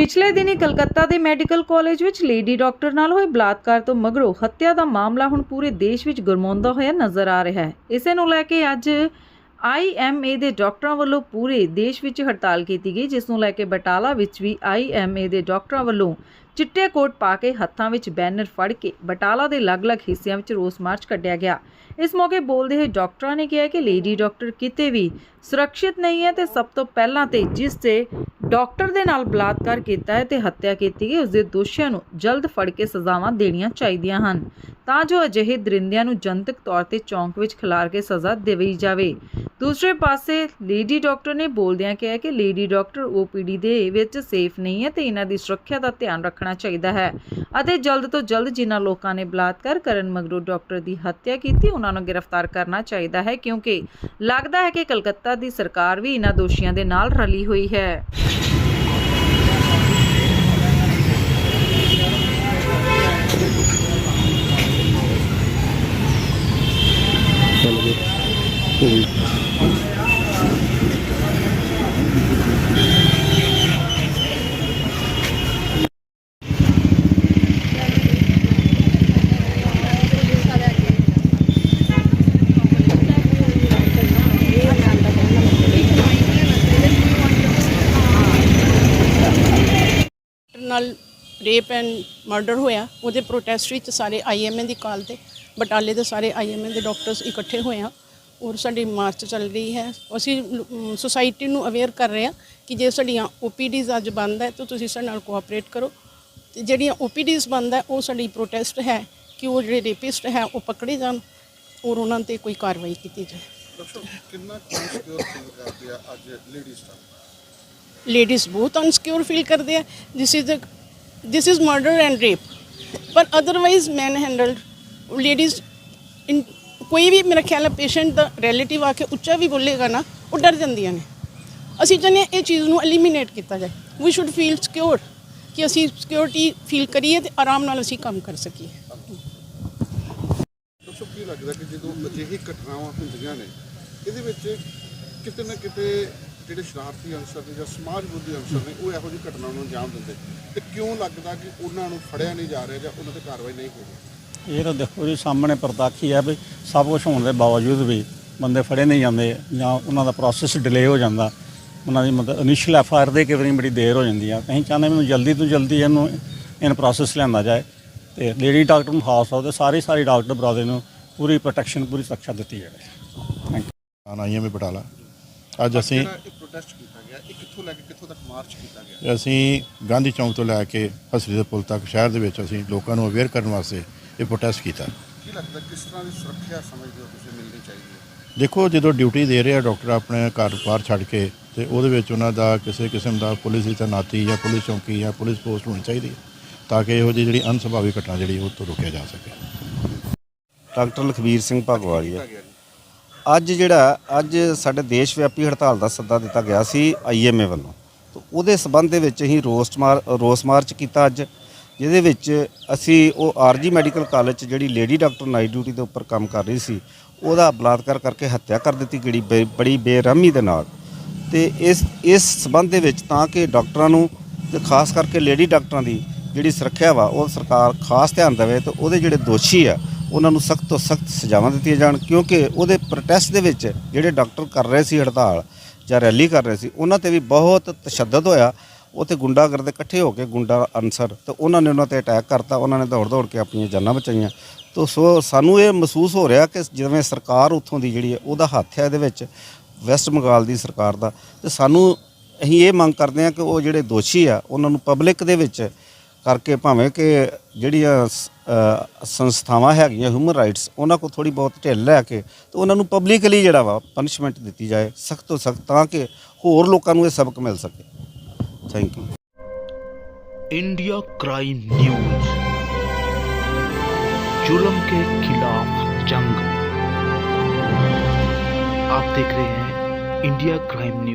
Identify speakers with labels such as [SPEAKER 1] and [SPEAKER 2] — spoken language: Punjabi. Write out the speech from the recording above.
[SPEAKER 1] ਪਿਛਲੇ ਦਿਨੀ ਕਲਕੱਤਾ ਦੇ ਮੈਡੀਕਲ ਕਾਲਜ ਵਿੱਚ ਲੇਡੀ ਡਾਕਟਰ ਨਾਲ ਹੋਏ ਬਲਾਤਕਾਰ ਤੋਂ ਮਗਰੋਂ ਹੱਤਿਆ ਦਾ ਮਾਮਲਾ ਹੁਣ ਪੂਰੇ ਦੇਸ਼ ਵਿੱਚ ਗਰਮਾਉਂਦਾ ਹੋਇਆ ਨਜ਼ਰ ਆ ਰਿਹਾ ਹੈ। ਇਸੇ ਨੂੰ ਲੈ ਕੇ ਅੱਜ ਆਈਐਮਏ ਦੇ ਡਾਕਟਰਾਂ ਵੱਲੋਂ ਪੂਰੇ ਦੇਸ਼ ਵਿੱਚ ਹੜਤਾਲ ਕੀਤੀ ਗਈ, ਜਿਸ ਨੂੰ ਲੈ ਕੇ ਬਟਾਲਾ ਵਿੱਚ ਵੀ ਆਈਐਮਏ ਦੇ ਡਾਕਟਰਾਂ ਵੱਲੋਂ ਚਿੱਟੇ ਕੋਟ ਪਾ ਕੇ ਹੱਥਾਂ ਵਿੱਚ ਬੈਨਰ ਫੜ ਕੇ ਬਟਾਲਾ ਦੇ ਅਲੱਗ-ਅਲੱਗ ਹਿੱਸਿਆਂ ਵਿੱਚ ਰੋਸ ਮਾਰਚ ਕੱਢਿਆ ਗਿਆ। ਇਸ ਮੌਕੇ ਬੋਲਦੇ ਹੋਏ ਡਾਕਟਰਾਂ ਨੇ ਕਿਹਾ ਕਿ ਲੇਡੀ ਡਾਕਟਰ ਕਿਤੇ ਵੀ ਸੁਰੱਖਿਅਤ ਨਹੀਂ ਹੈ ਤੇ ਸਭ ਤੋਂ ਪਹਿਲਾਂ ਤੇ ਜਿਸ ਤੇ ਡਾਕਟਰ ਦੇ ਨਾਲ ਬਲਾਤਕਾਰ ਕੀਤਾ ਹੈ ਤੇ ਹੱਤਿਆ ਕੀਤੀ ਗਈ। ਉਸ ਦੇ ਦੋਸ਼ੀਆਂ ਨੂੰ ਜਲਦ ਫੜ ਕੇ ਸਜ਼ਾਵਾਂ ਦੇਣੀਆਂ ਚਾਹੀਦੀਆਂ ਹਨ। ਤਾਂ ਜੋ ਅਜਿਹੇ ਦਰਿੰਦਿਆਂ ਨੂੰ ਜਨਤਕ ਤੌਰ ਤੇ ਚੌਂਕ ਵਿੱਚ ਖਿਲਾਰ ਕੇ ਸਜ਼ਾ ਦੇਵਈ ਜਾਵੇ। ਦੂਸਰੇ ਪਾਸੇ, ਲੇਡੀ ਡਾਕਟਰ ਨੇ ਬੋਲਦਿਆਂ ਕਿਹਾ ਕਿ ਲੇਡੀ ਡਾਕਟਰ ਓਪੀਡੀ ਦੇ ਵਿੱਚ ਸੇਫ ਨਹੀਂ ਹੈ ਤੇ ਇਹਨਾਂ ਦੀ ਸੁਰੱਖਿਆ ਦਾ ਧਿਆਨ ਰੱਖਣਾ ਚਾਹੀਦਾ ਹੈ ਅਤੇ ਜਲਦ ਤੋਂ ਜਲਦ ਜਿਨ੍ਹਾਂ ਲੋਕਾਂ ਨੇ ਬਲਾਤਕਾਰ ਕਰਨ ਮਗਰੋਂ ਡਾਕਟਰ ਦੀ ਹੱਤਿਆ ਕੀਤੀ, ਉਹਨਾਂ ਨੂੰ ਗ੍ਰਿਫਤਾਰ ਕਰਨਾ ਚਾਹੀਦਾ ਹੈ ਕਿਉਂਕਿ ਲੱਗਦਾ ਹੈ ਕਿ ਕਲਕੱਤਾ ਦੀ ਸਰਕਾਰ ਵੀ ਇਹਨਾਂ ਦੋਸ਼ੀਆਂ ਦੇ ਨਾਲ ਰਲੀ ਹੋਈ ਹੈ।
[SPEAKER 2] ਨਾਲ ਰੇਪ ਐਂਡ ਮਰਡਰ ਹੋਇਆ, ਉਹਦੇ ਪ੍ਰੋਟੈਸਟ ਵਿੱਚ ਸਾਰੇ ਆਈਐਮਏ ਦੀ ਕਾਲ ਤੇ, ਬਟਾਲੇ ਦੇ ਸਾਰੇ ਆਈਐਮਏ ਦੇ ਡਾਕਟਰਸ ਇਕੱਠੇ ਹੋਏ ਆ, ਔਰ ਸਾਡੀ ਮਾਰਚ ਚੱਲ ਰਹੀ ਹੈ। ਅਸੀਂ ਸੋਸਾਇਟੀ ਨੂੰ ਅਵੇਅਰ ਕਰ ਰਹੇ ਹਾਂ ਕਿ ਜੇ ਸਾਡੀਆਂ ਓਪੀਡੀਜ਼ ਅੱਜ ਬੰਦ ਹੈ, ਤਾਂ ਤੁਸੀਂ ਸਾਡੇ ਨਾਲ ਕੋਆਪਰੇਟ ਕਰੋ। ਤੇ ਜਿਹੜੀਆਂ ਓਪੀਡੀਜ਼ ਬੰਦ ਹੈ, ਉਹ ਸਾਡੀ ਪ੍ਰੋਟੈਸਟ ਹੈ ਕਿ ਉਹ ਜਿਹੜੇ ਰੇਪਿਸਟ ਹੈ, ਉਹ ਪਕੜੇ ਜਾਣ ਔਰ ਉਹਨਾਂ ਤੇ ਕੋਈ ਕਾਰਵਾਈ ਕੀਤੀ ਜਾਏ।
[SPEAKER 3] ਕਿੰਨਾ ਕਨਸਿਕਿਉਰ ਫੀਲ ਕਰਦੇ ਆ ਅੱਜ ਲੇਡੀਜ਼ ਦਾ?
[SPEAKER 2] ਲੇਡੀਜ਼ ਬਹੁਤ ਅਨਸਿਕਿਉਰ ਫੀਲ ਕਰਦੇ ਆ this is this is murder and rape ਪਰ ਅਦਰਵਾਈਜ਼ ਮੈਨ ਹੈਂਡਲਡ ਲੇਡੀਜ਼ ਕੋਈ ਵੀ ਮੇਰਾ ਖਿਆਲ ਹੈ ਪੇਸ਼ੈਂਟ ਦਾ ਰਿਲੇਟਿਵ ਆ ਕੇ ਉੱਚਾ ਵੀ ਬੋਲੇਗਾ ਨਾ, ਉਹ ਡਰ ਜਾਂਦੀਆਂ ਨੇ। ਅਸੀਂ ਚਾਹੁੰਦੇ ਹਾਂ ਇਹ ਚੀਜ਼ ਨੂੰ ਐਲੀਮੀਨੇਟ ਕੀਤਾ ਜਾਏ। ਵੀ ਸ਼ੁੱਡ ਫੀਲ ਸਿਕਿਉਰ ਕਿ ਅਸੀਂ ਸਿਕਿਉਰਿਟੀ ਫੀਲ ਕਰੀਏ ਤੇ ਆਰਾਮ ਨਾਲ ਅਸੀਂ ਕੰਮ ਕਰ ਸਕੀਏ।
[SPEAKER 3] ਡਾਕਟਰ ਕੀ ਲੱਗਦਾ ਕਿ ਜਦੋਂ ਅਜਿਹੀ ਘਟਨਾਵਾਂ ਹੁੰਦੀਆਂ ਨੇ, ਇਹਦੇ ਵਿੱਚ ਕਿਤੇ ਨਾ ਕਿਤੇ ਜਿਹੜੇ ਸ਼ਰਾਰਤੀ ਅਨਸਰ ਨੇ ਜਾਂ ਸਮਾਜ ਵਿਰੋਧੀ ਅਨਸਰ ਨੇ ਉਹ ਇਹੋ ਜਿਹੀ ਘਟਨਾ ਨੂੰ ਅੰਜਾਮ ਦਿੰਦੇ। ਤੇ ਕਿਉਂ ਲੱਗਦਾ ਕਿ ਉਹਨਾਂ ਨੂੰ ਫੜਿਆ ਨਹੀਂ ਜਾ ਰਿਹਾ ਜਾਂ ਉਹਨਾਂ ਤੇ ਕਾਰਵਾਈ ਨਹੀਂ ਹੋ ਰਹੀ?
[SPEAKER 4] ਇਹ ਤਾਂ ਦੇਖੋ ਜੀ ਸਾਹਮਣੇ ਪ੍ਰਤੱਖ ਹੀ ਵੀ ਸਭ ਕੁਝ ਹੋਣ ਦੇ ਬਾਵਜੂਦ ਵੀ ਬੰਦੇ ਫੜੇ ਨਹੀਂ ਜਾਂਦੇ ਜਾਂ ਉਹਨਾਂ ਦਾ ਪ੍ਰੋਸੈਸ ਡਿਲੇ ਹੋ ਜਾਂਦਾ। ਉਹਨਾਂ ਦੀ ਮਤਲਬ ਇਨੀਸ਼ੀਅਲ ਐਫ ਆਰ ਦੇ ਕਈ ਵਾਰੀ ਬੜੀ ਦੇਰ ਹੋ ਜਾਂਦੀ ਆ। ਅਸੀਂ ਚਾਹੁੰਦੇ ਮੈਨੂੰ ਜਲਦੀ ਤੋਂ ਜਲਦੀ ਇਹਨੂੰ ਇਨ ਪ੍ਰੋਸੈਸ ਲਿਆਂਦਾ ਜਾਏ ਤੇ ਲੇਡੀ ਡਾਕਟਰ ਨੂੰ ਖਾਸ ਤੇ ਸਾਰੇ ਸਾਰੇ ਡਾਕਟਰ ਬਰਾਦਰ ਨੂੰ ਪੂਰੀ ਪ੍ਰੋਟੈਕਸ਼ਨ ਪੂਰੀ ਸੁਰੱਖਿਆ ਦਿੱਤੀ ਜਾਵੇ। Thank you
[SPEAKER 5] on IMA Batala ਅੱਜ ਅਸੀਂ
[SPEAKER 3] ਪ੍ਰੋਟੈਸਟ ਕੀਤਾ ਗਿਆ ਇਹ ਕਿੱਥੋਂ ਲੈ ਕੇ ਕਿੱਥੋਂ ਤੱਕ ਮਾਰਚ ਕੀਤਾ ਗਿਆ?
[SPEAKER 5] ਅਸੀਂ ਗਾਂਧੀ ਚੌਂਕ ਤੋਂ ਲੈ ਕੇ ਹਸਰੀ ਦੇ ਪੁਲ ਤੱਕ ਸ਼ਹਿਰ ਦੇ ਵਿੱਚ ਅਸੀਂ ਲੋਕਾਂ ਨੂੰ ਅਵੇਅਰ ਕਰਨ ਵਾਸਤੇ ਇਹ ਪ੍ਰੋਟੈਸਟ ਕੀਤਾ।
[SPEAKER 3] ਕੀ ਲੱਗਦਾ ਕਿਸ ਤਰ੍ਹਾਂ ਦੀ ਸੁਰੱਖਿਆ ਸਮਝਦੇ ਹੋ ਤੁਸੀਂ ਮਿਲਣੀ ਚਾਹੀਦੀ ਹੈ?
[SPEAKER 5] ਦੇਖੋ ਜਦੋਂ ਡਿਊਟੀ ਦੇ ਰਿਹਾ ਡਾਕਟਰ ਆਪਣੇ ਘਰ ਬਾਹਰ ਛੱਡ ਕੇ ਤੇ ਉਹਦੇ ਵਿੱਚ ਉਹਨਾਂ ਦਾ ਕਿਸੇ ਕਿਸਮ ਦਾ ਪੁਲਿਸ ਦੀ ਤੈਨਾਤੀ ਜਾਂ ਪੁਲਿਸ ਚੌਂਕੀ ਜਾਂ ਪੁਲਿਸ ਪੋਸਟ ਹੋਣੀ ਚਾਹੀਦੀ ਹੈ ਤਾਂ ਕਿ ਇਹੋ ਜਿਹੀ ਜਿਹੜੀ ਅਨਸੁਭਾਵੀ ਘਟਨਾ ਜਿਹੜੀ ਉਹ ਤੋਂ ਰੋਕਿਆ ਜਾ ਸਕੇ।
[SPEAKER 6] ਡਾਕਟਰ ਲਖਵੀਰ ਸਿੰਘ
[SPEAKER 3] ਜੀ।
[SPEAKER 6] ਅੱਜ ਜਿਹੜਾ, ਅੱਜ ਸਾਡੇ ਦੇਸ਼ ਵਿਆਪੀ ਹੜਤਾਲ ਦਾ ਸੱਦਾ ਦਿੱਤਾ ਗਿਆ ਸੀ ਆਈਐਮਏ ਵੱਲੋਂ। ਤੇ ਉਹਦੇ ਸਬੰਧ ਦੇ ਵਿੱਚ ਅਸੀਂ ਰੋਸਟ ਮਾਰ, ਰੋਸ ਮਾਰਚ ਕੀਤਾ ਅੱਜ, ਜਿਹਦੇ ਵਿੱਚ ਅਸੀਂ ਉਹ ਆਰਜੀ ਮੈਡੀਕਲ ਕਾਲਜ 'ਚ ਜਿਹੜੀ ਲੇਡੀ ਡਾਕਟਰ ਨਾਈਟ ਡਿਊਟੀ ਦੇ ਉੱਪਰ ਕੰਮ ਕਰ ਰਹੀ ਸੀ, ਉਹਦਾ ਬਲਾਤਕਾਰ ਕਰਕੇ ਹੱਤਿਆ ਕਰ ਦਿੱਤੀ ਗਈ ਬੇ- ਬੜੀ ਬੇਰਹਿਮੀ ਦੇ ਨਾਲ। ਤੇ ਇਸ ਇਸ ਸਬੰਧ ਦੇ ਵਿੱਚ ਤਾਂ ਕਿ ਡਾਕਟਰਾਂ ਨੂੰ ਤੇ ਖਾਸ ਕਰਕੇ ਲੇਡੀ ਡਾਕਟਰਾਂ ਦੀ ਜਿਹੜੀ ਸੁਰੱਖਿਆ ਵਾ, ਉਹ ਸਰਕਾਰ ਖਾਸ ਧਿਆਨ ਦੇਵੇ ਤੇ ਉਹਦੇ ਜਿਹੜੇ ਦੋਸ਼ੀ ਆ ਉਹਨਾਂ ਨੂੰ ਸਖਤ ਤੋਂ ਸਖਤ ਸਜ਼ਾਵਾਂ ਦਿੱਤੀਆਂ ਜਾਣ, ਕਿਉਂਕਿ ਉਹਦੇ ਪ੍ਰੋਟੈਸਟ ਦੇ ਵਿੱਚ ਜਿਹੜੇ ਡਾਕਟਰ ਕਰ ਰਹੇ ਸੀ ਹੜਤਾਲ ਜਾਂ ਰੈਲੀ ਕਰ ਰਹੇ ਸੀ, ਉਹਨਾਂ ਤੇ ਵੀ ਬਹੁਤ ਤਸ਼ੱਦਦ ਹੋਇਆ। ਉੱਥੇ ਗੁੰਡਾਗਰਦ ਇਕੱਠੇ ਹੋ ਕੇ ਗੁੰਡਾ ਅਨਸਰ, ਤੇ ਉਹਨਾਂ ਨੇ ਉਹਨਾਂ ਤੇ ਅਟੈਕ ਕਰਤਾ, ਉਹਨਾਂ ਨੇ ਦੌੜ ਦੌੜ ਕੇ ਆਪਣੀਆਂ ਜਾਨਾਂ ਬਚਾਈਆਂ। ਤੋ ਸੋ ਸਾਨੂੰ ਇਹ ਮਹਿਸੂਸ ਹੋ ਰਿਹਾ ਕਿ ਜਿਵੇਂ ਸਰਕਾਰ ਉੱਥੋਂ ਦੀ ਜਿਹੜੀ ਹੈ, ਉਹਦਾ ਹੱਥ ਹੈ ਇਹਦੇ ਵਿੱਚ ਵੈਸਟ ਬੰਗਾਲ ਦੀ ਸਰਕਾਰ ਦਾ। ਤੇ ਸਾਨੂੰ ਅਸੀਂ ਇਹ ਮੰਗ ਕਰਦੇ ਹਾਂ ਕਿ ਉਹ ਜਿਹੜੇ ਦੋਸ਼ੀ ਆ, ਉਹਨਾਂ ਨੂੰ ਪਬਲਿਕ ਦੇ ਵਿੱਚ ਕਰਕੇ ਭਾਵੇਂ ਕਿ ਜਿਹੜੀਆਂ ਸ- ਸੰਸਥਾਵਾਂ ਹੈਗੀਆਂ ਹਿਊਮਨ ਰਾਈਟਸ ਉਹਨਾਂ ਕੋਲ ਥੋੜੀ ਬਹੁਤ ਢਿੱਲ ਲੈ ਕੇ ਤੇ ਉਹਨਾਂ ਨੂੰ ਪਬਲਿਕਲੀ ਜਿਹੜਾ ਵਾ ਪਨਿਸ਼ਮੈਂਟ ਦਿੱਤੀ ਜਾਏ ਸਖਤ ਤੋਂ ਸਖਤ ਤਾਂ ਕਿ ਹੋਰ ਲੋਕਾਂ ਨੂੰ ਇਹ ਸਬਕ ਮਿਲ ਸਕੇ thank you
[SPEAKER 7] India crime news जुल्म के खिलाफ जंग आप देख रहे हैं इंडिया क्राइम न्यूज